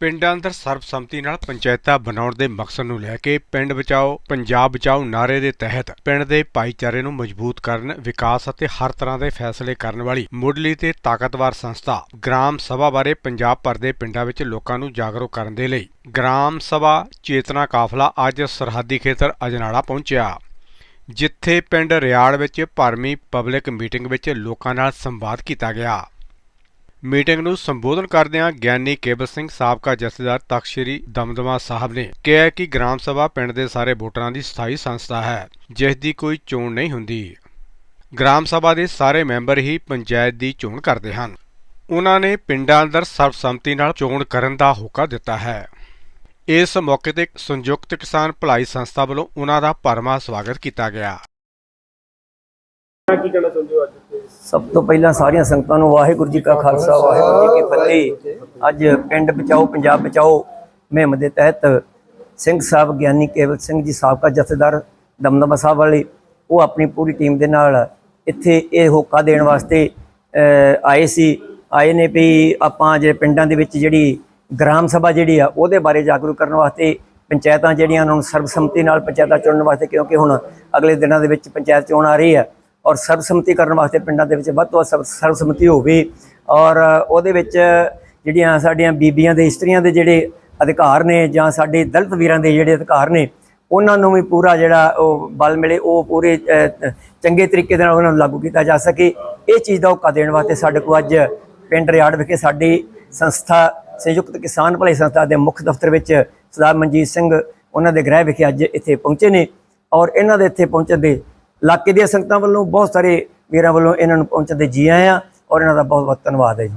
ਪਿੰਡਾਂ ਅੰਦਰ ਸਰਬਸੰਮਤੀ ਨਾਲ ਪੰਚਾਇਤਾਂ ਬਣਾਉਣ ਦੇ ਮਕਸਦ ਨੂੰ ਲੈ ਕੇ ਪਿੰਡ ਬਚਾਓ, ਪੰਜਾਬ ਬਚਾਓ ਨਾਰੇ ਦੇ ਤਹਿਤ ਪਿੰਡ ਦੇ ਭਾਈਚਾਰੇ ਨੂੰ ਮਜ਼ਬੂਤ ਕਰਨ, ਵਿਕਾਸ ਅਤੇ ਹਰ ਤਰ੍ਹਾਂ ਦੇ ਫੈਸਲੇ ਕਰਨ ਵਾਲੀ ਮੁੱਢਲੀ ਤੇ ਤਾਕਤਵਰ ਸੰਸਥਾ ਗ੍ਰਾਮ ਸਭਾ ਬਾਰੇ ਪੰਜਾਬ ਭਰ ਦੇ ਪਿੰਡਾਂ ਵਿੱਚ ਲੋਕਾਂ ਨੂੰ ਜਾਗਰੂਕ ਕਰਨ ਦੇ ਲਈ ਗ੍ਰਾਮ ਸਭਾ ਚੇਤਨਾ ਕਾਫਲਾ ਅੱਜ ਸਰਹੱਦੀ ਖੇਤਰ ਅਜਨਾਲਾ ਪਹੁੰਚਿਆ। ਜਿੱਥੇ ਪਿੰਡ ਰਿਆੜ ਵਿੱਚ ਭਰਮੀ ਪਬਲਿਕ ਮੀਟਿੰਗ ਵਿੱਚ ਲੋਕਾਂ ਨਾਲ ਸੰਵਾਦ ਕੀਤਾ ਗਿਆ। ਮੀਟਿੰਗ ਨੂੰ ਸੰਬੋਧਨ ਕਰਦਿਆਂ ਗਿਆਨੀ ਕੇਬਲ ਸਿੰਘ ਸਾਬਕਾ ਜਥੇਦਾਰ ਤਖਤ ਸ੍ਰੀ ਦਮਦਮਾ ਸਾਹਿਬ ਨੇ ਕਿਹਾ ਕਿ ਗ੍ਰਾਮ ਸਭਾ ਪਿੰਡ ਦੇ ਸਾਰੇ ਵੋਟਰਾਂ ਦੀ ਸਥਾਈ ਸੰਸਥਾ ਹੈ, ਜਿਸ ਦੀ ਕੋਈ ਚੋਣ ਨਹੀਂ ਹੁੰਦੀ। ਗ੍ਰਾਮ ਸਭਾ ਦੇ ਸਾਰੇ ਮੈਂਬਰ ਹੀ ਪੰਚਾਇਤ ਦੀ ਚੋਣ ਕਰਦੇ ਹਨ। ਉਹਨਾਂ ਨੇ ਪਿੰਡਾਂ ਅੰਦਰ ਸਰਬਸੰਮਤੀ ਨਾਲ ਚੋਣ ਕਰਨ ਦਾ ਹੋਕਾ ਦਿੱਤਾ ਹੈ। ਇਸ ਮੌਕੇ ਤੇ ਸੰਯੁਕਤ ਕਿਸਾਨ ਭਲਾਈ ਸੰਸਥਾ ਵੱਲੋਂ ਉਹਨਾਂ ਦਾ ਭਰਮਾ ਸਵਾਗਤ ਕੀਤਾ ਗਿਆ। ਕੀ ਕਹਿਣਾ ਚਾਹੁੰਦੇ ਹੋ ਅੱਜ ਸਭ ਤੋਂ ਪਹਿਲਾਂ ਸਾਰੀਆਂ ਸੰਗਤਾਂ ਨੂੰ ਵਾਹਿਗੁਰੂ ਜੀ ਕਾ ਖਾਲਸਾ, ਵਾਹਿਗੁਰੂ ਜੀ ਕੀ ਫਤਿਹ। ਅੱਜ ਪਿੰਡ ਬਚਾਓ, ਪੰਜਾਬ ਬਚਾਓ ਮੁਹਿੰਮ ਦੇ ਤਹਿਤ ਸਿੰਘ ਸਾਹਿਬ ਗਿਆਨੀ ਕੇਵਲ ਸਿੰਘ ਜੀ ਸਾਬਕਾ ਜਥੇਦਾਰ ਦਮਦਮਾ ਸਾਹਿਬ ਵਾਲੇ, ਉਹ ਆਪਣੀ ਪੂਰੀ ਟੀਮ ਦੇ ਨਾਲ ਇੱਥੇ ਇਹ ਹੋਕਾ ਦੇਣ ਵਾਸਤੇ ਆਏ ਸੀ। ਆਏ ਨੇ ਵੀ ਆਪਾਂ ਜੇ ਪਿੰਡਾਂ ਦੇ ਵਿੱਚ ਜਿਹੜੀ ਗ੍ਰਾਮ ਸਭਾ ਜਿਹੜੀ ਆ, ਉਹਦੇ ਬਾਰੇ ਜਾਗਰੂਕ ਕਰਨ ਵਾਸਤੇ, ਪੰਚਾਇਤਾਂ ਜਿਹੜੀਆਂ ਉਹਨਾਂ ਨੂੰ ਸਰਬਸੰਮਤੀ ਨਾਲ ਪੰਚਾਇਤਾਂ ਚੁਣਨ ਵਾਸਤੇ, ਕਿਉਂਕਿ ਹੁਣ ਅਗਲੇ ਦਿਨਾਂ ਦੇ ਵਿੱਚ ਪੰਚਾਇਤ ਚੋਣ ਆ ਰਹੀ ਹੈ ਔਰ ਸਰਬਸੰਮਤੀ ਕਰਨ ਵਾਸਤੇ ਪਿੰਡਾਂ ਦੇ ਵਿੱਚ ਵੱਧ ਤੋਂ ਵੱਧ ਸਰਬਸੰਮਤੀ ਹੋਵੇ। ਔਰ ਉਹਦੇ ਵਿੱਚ ਜਿਹੜੀਆਂ ਸਾਡੀਆਂ ਬੀਬੀਆਂ ਦੇ, ਇਸਤਰੀਆਂ ਦੇ ਜਿਹੜੇ ਅਧਿਕਾਰ ਨੇ ਜਾਂ ਸਾਡੇ ਦਲਿਤ ਵੀਰਾਂ ਦੇ ਜਿਹੜੇ ਅਧਿਕਾਰ ਨੇ, ਉਹਨਾਂ ਨੂੰ ਵੀ ਪੂਰਾ ਜਿਹੜਾ ਉਹ ਬਲ ਮਿਲੇ, ਉਹ ਪੂਰੇ ਚੰਗੇ ਤਰੀਕੇ ਦੇ ਨਾਲ ਉਹਨਾਂ ਨੂੰ ਲਾਗੂ ਕੀਤਾ ਜਾ ਸਕੇ। ਇਹ ਚੀਜ਼ ਦਾ ਹੋਕਾ ਦੇਣ ਵਾਸਤੇ ਸਾਡੇ ਕੋਲ ਅੱਜ ਪਿੰਡ ਰਿਆੜ ਵਿਖੇ ਸਾਡੀ ਸੰਸਥਾ, ਸੰਯੁਕਤ ਕਿਸਾਨ ਭਲਾਈ ਸੰਸਥਾ ਦੇ ਮੁੱਖ ਦਫ਼ਤਰ ਵਿੱਚ ਸਰਦਾਰ ਮਨਜੀਤ ਸਿੰਘ, ਉਹਨਾਂ ਦੇ ਗ੍ਰਹਿ ਵਿਖੇ ਅੱਜ ਇੱਥੇ ਪਹੁੰਚੇ ਨੇ। ਔਰ ਇਹਨਾਂ ਦੇ ਇੱਥੇ ਪਹੁੰਚਣ ਦੇ ਇਲਾਕੇ ਦੀਆਂ ਸੰਗਤਾਂ ਵੱਲੋਂ ਬਹੁਤ ਸਾਰੇ ਵੀਰਾਂ ਵੱਲੋਂ ਇਹਨਾਂ ਨੂੰ ਪਹੁੰਚਣ ਦੇ ਜੀ ਆਇਆਂ ਆ ਔਰ ਇਹਨਾਂ ਦਾ ਬਹੁਤ ਬਹੁਤ ਧੰਨਵਾਦ ਹੈ ਜੀ।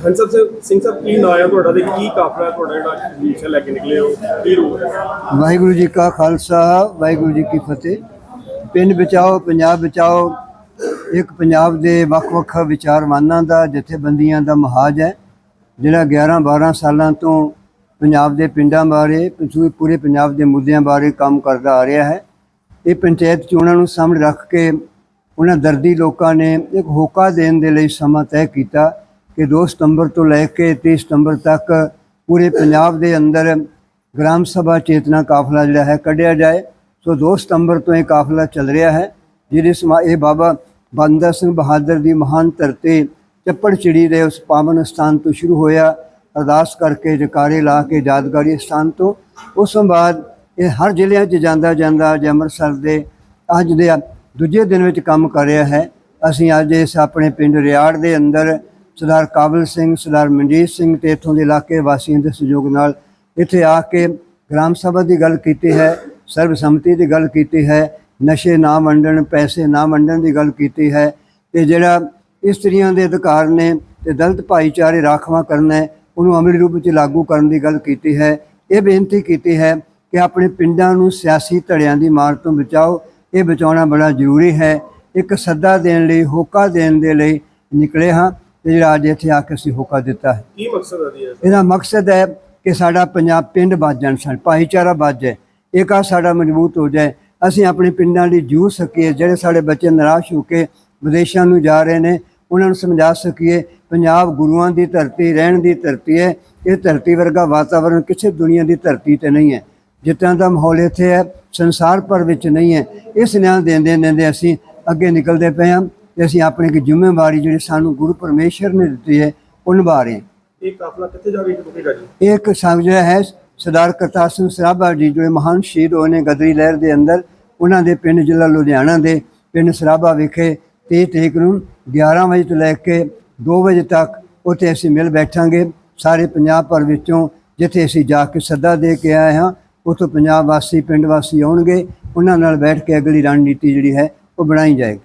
ਸਿੰਘ- ਸਾਹਿਬ ਕੀ ਨਾਂ ਹੈ ਤੁਹਾਡਾ ਤੇ ਕੀ ਕਾਫਲਾ ਹੈ ਤੁਹਾਡਾ ਜਿਹੜਾ ਮਿਸ਼ਨ ਲੈ ਕੇ ਨਿਕਲੇ ਹੋ? ਕੀ ਰੂਪ ਹੈ? ਵਾਹਿਗੁਰੂ ਜੀ ਕਾ ਖਾਲਸਾ ਵਾਹਿਗੁਰੂ ਜੀ ਕੀ ਫਤਿਹ। ਪਿੰਡ ਬਚਾਓ ਪੰਜਾਬ ਬਚਾਓ ਇੱਕ ਪੰਜਾਬ ਦੇ ਵੱਖ-ਵੱਖ ਵਿਚਾਰਵਾਨਾਂ ਦਾ ਜਥੇਬੰਦੀਆਂ ਦਾ ਮਹਾਜ ਹੈ ਜਿਹੜਾ 11-12 ਸਾਲਾਂ ਤੋਂ ਪੰਜਾਬ ਦੇ ਪਿੰਡਾਂ ਬਾਰੇ ਪੂਰੇ ਪੰਜਾਬ ਦੇ ਮੁੱਦਿਆਂ ਬਾਰੇ ਕੰਮ ਕਰਦਾ ਆ ਰਿਹਾ ਹੈ। ਇਹ ਪੰਚਾਇਤ ਚੋਣਾਂ ਨੂੰ ਸਾਹਮਣੇ ਰੱਖ ਕੇ ਉਹਨਾਂ ਦਰਦੀ ਲੋਕਾਂ ਨੇ ਇੱਕ ਹੋਕਾ ਦੇਣ ਦੇ ਲਈ ਸਮਾਂ ਤੈਅ ਕੀਤਾ ਕਿ 2 ਸਤੰਬਰ ਤੋਂ ਲੈ ਕੇ 30 ਸਤੰਬਰ ਤੱਕ ਪੂਰੇ ਪੰਜਾਬ ਦੇ ਅੰਦਰ ਗ੍ਰਾਮ ਸਭਾ ਚੇਤਨਾ ਕਾਫਲਾ ਜਿਹੜਾ ਹੈ ਕੱਢਿਆ ਜਾਏ। ਸੋ 2 ਸਤੰਬਰ ਤੋਂ ਇਹ ਕਾਫਲਾ ਚੱਲ ਰਿਹਾ ਹੈ, ਜਿਹਦੇ ਸਮਾ ਇਹ ਬਾਬਾ ਬੰਦਾ ਸਿੰਘ ਬਹਾਦਰ ਦੀ ਮਹਾਨ ਧਰਤੀ ਚੱਪੜ ਚਿੜੀ ਦੇ ਉਸ ਪਾਵਨ ਸਥਾਨ ਤੋਂ ਸ਼ੁਰੂ ਹੋਇਆ। ਅਰਦਾਸ ਕਰਕੇ ਜਕਾਰੇ ਲਾ ਕੇ ਯਾਦਗਾਰੀ ਸਥਾਨ ਤੋਂ, ਉਸ ਤੋਂ ਬਾਅਦ ਇਹ ਹਰ ਜ਼ਿਲ੍ਹਿਆਂ 'ਚ ਜਾਂਦਾ ਜਾਂਦਾ ਅੱਜ ਅੰਮ੍ਰਿਤਸਰ ਦੇ, ਅੱਜ ਦੇ ਦੂਜੇ ਦਿਨ ਵਿੱਚ ਕੰਮ ਕਰ ਰਿਹਾ ਹੈ। ਅਸੀਂ ਅੱਜ ਇਸ ਆਪਣੇ ਪਿੰਡ ਰਿਆੜ ਦੇ ਅੰਦਰ ਸਰਦਾਰ ਕਾਬਲ ਸਿੰਘ, ਸਰਦਾਰ ਮਨਜੀਤ ਸਿੰਘ ਤੇ ਇੱਥੋਂ ਦੇ ਇਲਾਕੇ ਵਾਸੀਆਂ ਦੇ ਸਹਿਯੋਗ ਨਾਲ ਇੱਥੇ ਆ ਕੇ ਗ੍ਰਾਮ ਸਭਾ ਦੀ ਗੱਲ ਕੀਤੀ ਹੈ ਸਰਬਸੰਮਤੀ ਦੀ ਗੱਲ ਕੀਤੀ ਹੈ, ਨਸ਼ੇ ਨਾ ਵੰਡਣ, ਪੈਸੇ ਨਾ ਵੰਡਣ ਦੀ ਗੱਲ ਕੀਤੀ ਹੈ ਤੇ ਜਿਹੜਾ ਇਸਤਰੀਆਂ ਦੇ ਅਧਿਕਾਰ ਨੇ ਤੇ ਦਲਿਤ ਭਾਈਚਾਰੇ ਰਾਖਵਾ ਕਰਨਾ ਹੈ, ਉਹਨੂੰ ਅਮਲੀ ਰੂਪ ਵਿੱਚ ਲਾਗੂ ਕਰਨ ਦੀ ਗੱਲ ਕੀਤੀ ਹੈ। ਇਹ ਬੇਨਤੀ ਕੀਤੀ ਹੈ ਕਿ ਆਪਣੇ ਪਿੰਡਾਂ ਨੂੰ ਸਿਆਸੀ ਧੜਿਆਂ ਦੀ ਮਾਰ ਤੋਂ ਬਚਾਓ ਇਹ ਬਚਾਉਣਾ ਬੜਾ ਜ਼ਰੂਰੀ ਹੈ। ਇੱਕ ਸੱਦਾ ਦੇਣ ਲਈ ਹੋਕਾ ਦੇਣ ਦੇ ਲਈ ਨਿਕਲੇ ਹਾਂ ਤੇ ਜਿਹੜਾ ਅੱਜ ਇੱਥੇ ਆ ਕੇ ਅਸੀਂ ਹੋਕਾ ਦਿੱਤਾ ਹੈ। ਕੀ ਮਕਸਦ ਹੈ ਇਹਦਾ? ਮਕਸਦ ਹੈ ਕਿ ਸਾਡਾ ਪੰਜਾਬ ਪਿੰਡ ਵੱਜ ਜਾਣ ਸਾਡਾ ਭਾਈਚਾਰਾ ਵੱਜ ਜਾਏ ਏਕਾ ਸਾਡਾ ਮਜ਼ਬੂਤ ਹੋ ਜਾਏ। ਅਸੀਂ ਆਪਣੇ ਪਿੰਡਾਂ ਲਈ ਜੂ ਸਕੀਏ ਜਿਹੜੇ ਸਾਡੇ ਬੱਚੇ ਨਿਰਾਸ਼ ਹੋ ਕੇ ਵਿਦੇਸ਼ਾਂ ਨੂੰ ਜਾ ਰਹੇ ਨੇ ਉਹਨਾਂ ਨੂੰ ਸਮਝਾ ਸਕੀਏ ਪੰਜਾਬ ਗੁਰੂਆਂ ਦੀ ਧਰਤੀ ਰਹਿਣ ਦੀ ਧਰਤੀ ਹੈ। ਇਹ ਧਰਤੀ ਵਰਗਾ ਵਾਤਾਵਰਣ ਕਿਸੇ ਦੁਨੀਆ ਦੀ ਧਰਤੀ ਤੇ ਨਹੀਂ ਹੈ। ਜਿੱਦਾਂ ਦਾ ਮਾਹੌਲ ਇੱਥੇ ਹੈ ਸੰਸਾਰ ਭਰ ਵਿੱਚ ਨਹੀਂ ਹੈ। ਇਸ ਨਿਆਂ ਦੇਂਦੇ ਦਿੰਦੇ ਅਸੀਂ ਅੱਗੇ ਨਿਕਲਦੇ ਪਏ ਹਾਂ ਤੇ ਅਸੀਂ ਆਪਣੀ ਇੱਕ ਜ਼ਿੰਮੇਵਾਰੀ ਜਿਹੜੀ ਸਾਨੂੰ ਗੁਰੂ ਪਰਮੇਸ਼ਰ ਨੇ ਦਿੱਤੀ ਹੈ ਉਹ ਨਿਭਾ ਰਹੇ ਹਾਂ। ਇਹ ਕਾਫਲਾ ਕਿੱਥੇ ਜਾ ਕੇ ਰੁਕੇਗਾ ਜੀ ਇਹ ਇੱਕ ਸੰਗ ਜਿਹੜਾ ਹੈ ਸਰਦਾਰ ਕਰਤਾਰ ਸਿੰਘ ਸਰਾਭਾ ਜੀ ਜੋ ਮਹਾਨ ਸ਼ਹੀਦ ਹੋਏ ਨੇ ਗਦਰੀ ਲਹਿਰ ਦੇ ਅੰਦਰ ਉਹਨਾਂ ਦੇ ਪਿੰਡ ਜ਼ਿਲ੍ਹਾ ਲੁਧਿਆਣਾ ਦੇ ਪਿੰਡ ਸਰਾਭਾ ਵਿਖੇ 23 ਤਰੀਕ ਨੂੰ 11 ਵਜੇ ਤੋਂ ਲੈ ਕੇ 2 ਵਜੇ ਤੱਕ ਉੱਥੇ ਅਸੀਂ ਮਿਲ ਬੈਠਾਂਗੇ। ਸਾਰੇ ਪੰਜਾਬ ਭਰ ਵਿੱਚੋਂ ਜਿੱਥੇ ਅਸੀਂ ਜਾ ਕੇ ਸੱਦਾ ਦੇ ਕੇ ਆਏ ਹਾਂ ਉੱਥੋਂ ਪੰਜਾਬ ਵਾਸੀ, ਪਿੰਡ ਵਾਸੀ ਆਉਣਗੇ, ਉਹਨਾਂ ਨਾਲ ਬੈਠ ਕੇ ਅਗਲੀ ਰਣਨੀਤੀ ਜਿਹੜੀ ਹੈ, ਉਹ ਬਣਾਈ ਜਾਏਗੀ।